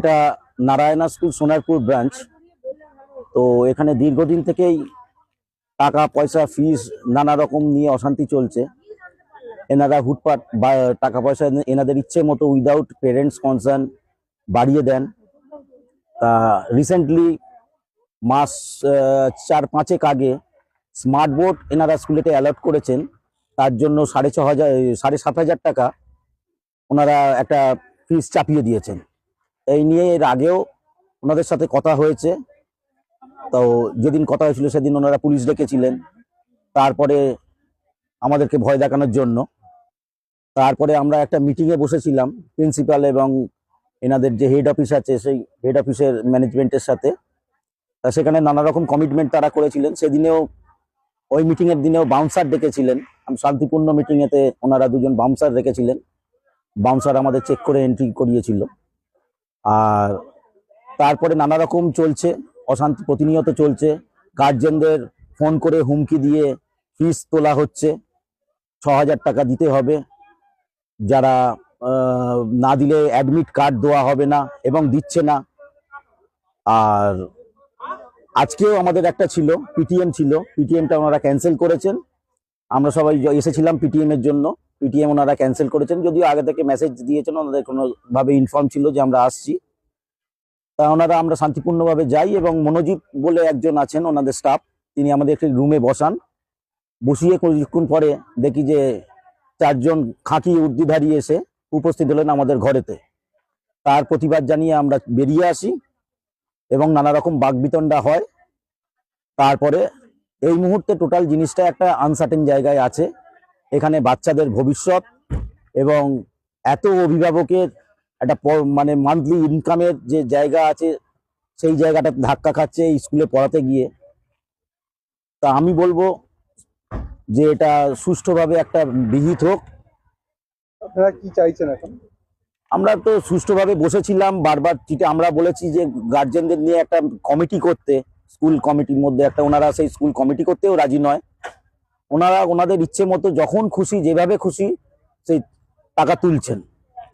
এটা Narayana school, Sonarpur branch তো এখানে দীর্ঘদিন থেকেই টাকা, পয়সা ফিস নানা রকম নিয়ে অশান্তি চলছে। এনারা হুটপাট বা, টাকা, পয়সা এনাদের ইচ্ছে মতো উইদাউট পেরেন্টস কনসার্ন বাড়িয়ে দেন। তা রিসেন্টলি মাস চার পাঁচেক আগে স্মার্ট বোর্ড এনারা স্কুলেতে অ্যালার্ট করেছেন। তার জন্য সাড়ে ছ হাজার, সাড়ে সাত হাজার টাকা ওনারা একটা ফিস চাপিয়ে দিয়েছেন। এই নিয়ে এর আগেও ওনাদের সাথে কথা হয়েছে। তো যেদিন কথা হয়েছিল সেদিন ওনারা পুলিশ ডেকেছিলেন। তারপরে আমাদেরকে ভয় দেখানোর জন্য। তারপরে আমরা একটা মিটিংয়ে বসেছিলাম প্রিন্সিপাল এবং এনাদের যে হেড অফিস আছে, সেই হেড অফিসের ম্যানেজমেন্টের সাথে। তা সেখানে নানা রকম কমিটমেন্ট তারা করেছিলেন। সেদিনেও ওই মিটিংয়ের দিনেও বাউন্সার ডেকেছিলেন। আমি শান্তিপূর্ণ মিটিংয়েতে ওনারা দুজন বাউন্সার রেখেছিলেন বাউন্সার আমাদের চেক করে এন্ট্রি করিয়েছিল। আর তারপরে নানা রকম চলছে, অশান্তি প্রতিনিয়ত চলছে। গার্জেনদের ফোন করে হুমকি দিয়ে ফিস তোলা হচ্ছে। ছ হাজার টাকা দিতে হবে। যারা না দিলে অ্যাডমিট কার্ড দেওয়া হবে না এবং দিচ্ছে না। আর আজকেও আমাদের একটা ছিল পিটিএম ছিল। পিটিএমটা ওনারা ক্যান্সেল করেছেন। আমরা সবাই এসেছিলাম পিটিএম এর জন্য। পিটিএম ওনারা ক্যান্সেল করেছেন, যদিও আগে থেকে মেসেজ দিয়েছেন, ওনাদের কোনোভাবে ইনফর্ম ছিল যে আমরা আসছি। তা ওনারা আমরা শান্তিপূর্ণভাবে যাই এবং মনোজিৎ বলে একজন আছেন ওনাদের স্টাফ তিনি আমাদের একটি রুমে বসান। বসিয়ে কিছুক্ষণ পরে দেখি যে চারজন খাঁকি উর্দিধারী এসে উপস্থিত হলেন আমাদের ঘরেতে। তার প্রতিবাদ জানিয়ে আমরা বেরিয়ে আসি এবং নানা রকম বাগবিতণ্ডা হয়। তারপরে এই মুহূর্তে টোটাল জিনিসটা একটা আনসার্টেন জায়গায় আছে। এখানে বাচ্চাদের ভবিষ্যৎ এবং এত অভিভাবকের একটা মানে মান্থলি ইনকামের যে জায়গা আছে সেই জায়গাটা ধাক্কা খাচ্ছে স্কুলে পড়াতে গিয়ে। তা আমি বলব যে এটা সুষ্ঠুভাবে একটা বিহিত হোক। আপনারা কি চাইছেন এখন? আমরা তো সুষ্ঠুভাবে বসেছিলাম বারবার চিঠি আমরা বলেছি যে গার্জেনদের নিয়ে একটা কমিটি করতে স্কুল কমিটির মধ্যে একটা ওনারা সেই স্কুল কমিটি করতেও রাজি নয়। ওনারা ওনাদের ইচ্ছে মতো যখন খুশি যেভাবে খুশি সেই টাকা তুলছেন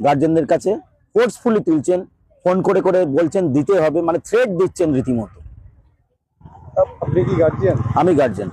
গার্জেনদের কাছে ফোর্সফুলি তুলছেন ফোন করে করে বলছেন দিতে হবে মানে থ্রেট দিচ্ছেন রীতিমতো। আপ- আপনি কি গার্জিয়ান আমি গার্জেন